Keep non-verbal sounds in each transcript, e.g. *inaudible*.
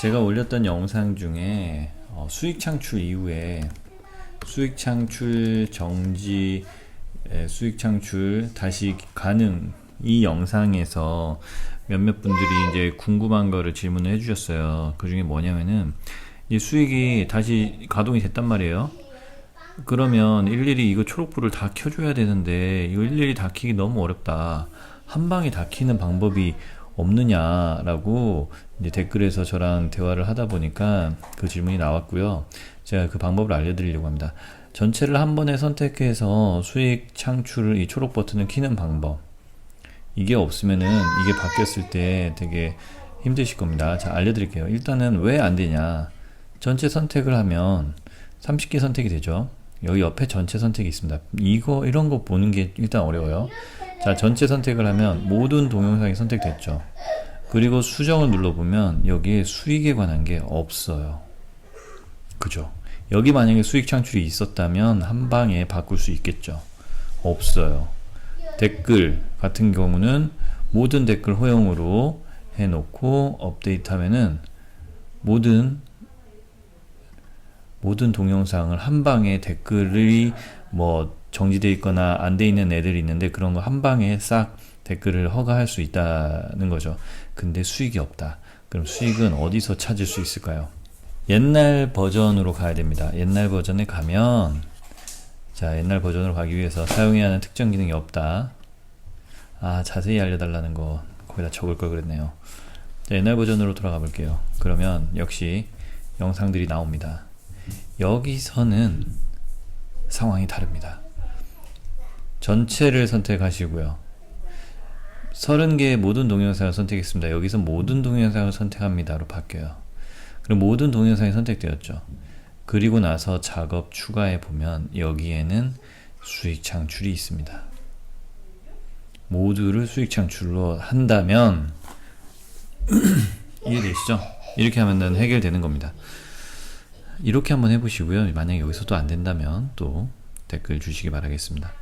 제가 올렸던 영상 중에 어, 수익 창출 이후에 수익 창출 정지 에, 수익 창출 다시 가능 이 영상에서 몇몇 분들이 이제 궁금한 거를 질문을 해주셨어요. 그 중에 뭐냐면은 이 수익이 다시 가동이 됐단 말이에요. 그러면 일일이 이거 초록불을 다 켜줘야 되는데 이거 일일이 다 켜기 너무 어렵다. 한 방에 다 켜는 방법이 없느냐라고 이제 댓글에서 저랑 대화를 하다 보니까 그 질문이 나왔고요. 제가 그 방법을 알려드리려고 합니다. 전체를 한 번에 선택해서 수익 창출을 이 초록 버튼을 키는 방법. 이게 없으면은 이게 바뀌었을 때 되게 힘드실 겁니다. 자, 알려드릴게요. 일단은 왜 안 되냐. 전체 선택을 하면 30개 선택이 되죠. 여기 옆에 전체 선택이 있습니다. 이거, 이런 거 보는 게 일단 어려워요. 자, 전체 선택을 하면 모든 동영상이 선택됐죠. 그리고 수정을 눌러보면 여기에 수익에 관한 게 없어요. 그죠? 여기 만약에 수익 창출이 있었다면 한 방에 바꿀 수 있겠죠. 없어요. 댓글 같은 경우는 모든 댓글 허용으로 해놓고 업데이트 하면은 모든 모든 동영상을 한 방에 댓글이 뭐 정지돼 있거나 안 돼 있는 애들이 있는데 그런 거 한 방에 싹 댓글을 허가할 수 있다는 거죠. 근데 수익이 없다. 그럼 수익은 어디서 찾을 수 있을까요? 옛날 버전으로 가야 됩니다. 옛날 버전에 가면 자 옛날 버전으로 가기 위해서 사용해야 하는 특정 기능이 없다. 아 자세히 알려달라는 거 거기다 적을 걸 그랬네요. 자, 옛날 버전으로 돌아가 볼게요. 그러면 역시 영상들이 나옵니다. 여기서는 상황이 다릅니다. 전체를 선택하시고요. 30개의 모든 동영상을 선택했습니다. 여기서 모든 동영상을 선택합니다로 바뀌어요. 그럼 모든 동영상이 선택되었죠. 그리고 나서 작업 추가해 보면 여기에는 수익 창출이 있습니다. 모두를 수익 창출로 한다면 *clears throat* 이해되시죠? 이렇게 하면 해결되는 겁니다. 이렇게 한번 해보시고요. 만약에 여기서 또 안 된다면 또 댓글 주시기 바라겠습니다.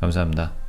감사합니다.